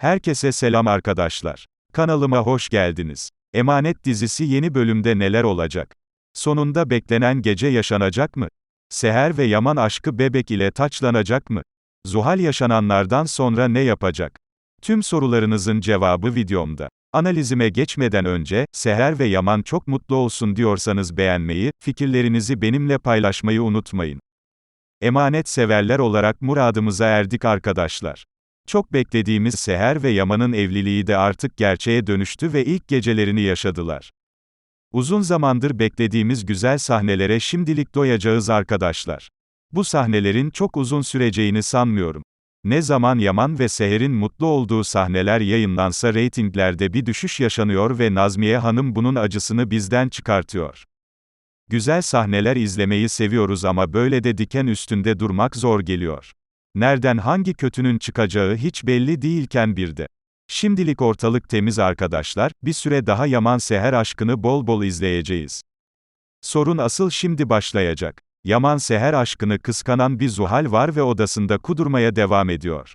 Herkese selam arkadaşlar. Kanalıma hoş geldiniz. Emanet dizisi yeni bölümde neler olacak? Sonunda beklenen gece yaşanacak mı? Seher ve Yaman aşkı bebek ile taçlanacak mı? Zuhal yaşananlardan sonra ne yapacak? Tüm sorularınızın cevabı videomda. Analizime geçmeden önce, Seher ve Yaman çok mutlu olsun diyorsanız beğenmeyi, fikirlerinizi benimle paylaşmayı unutmayın. Emanet severler olarak muradımıza erdik arkadaşlar. Çok beklediğimiz Seher ve Yaman'ın evliliği de artık gerçeğe dönüştü ve ilk gecelerini yaşadılar. Uzun zamandır beklediğimiz güzel sahnelere şimdilik doyacağız arkadaşlar. Bu sahnelerin çok uzun süreceğini sanmıyorum. Ne zaman Yaman ve Seher'in mutlu olduğu sahneler yayınlansa reytinglerde bir düşüş yaşanıyor ve Nazmiye Hanım bunun acısını bizden çıkartıyor. Güzel sahneler izlemeyi seviyoruz ama böyle de diken üstünde durmak zor geliyor. Nereden hangi kötünün çıkacağı hiç belli değilken bir de. Şimdilik ortalık temiz arkadaşlar, bir süre daha Yaman Seher aşkını bol bol izleyeceğiz. Sorun asıl şimdi başlayacak. Yaman Seher aşkını kıskanan bir Zuhal var ve odasında kudurmaya devam ediyor.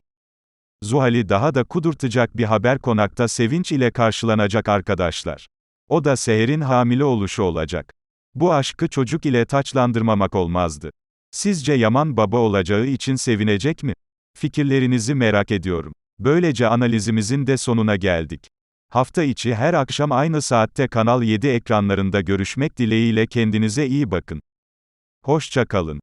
Zuhal'i daha da kudurtacak bir haber konakta sevinç ile karşılanacak arkadaşlar. O da Seher'in hamile oluşu olacak. Bu aşkı çocuk ile taçlandırmamak olmazdı. Sizce Yaman baba olacağı için sevinecek mi? Fikirlerinizi merak ediyorum. Böylece analizimizin de sonuna geldik. Hafta içi her akşam aynı saatte Kanal 7 ekranlarında görüşmek dileğiyle kendinize iyi bakın. Hoşça kalın.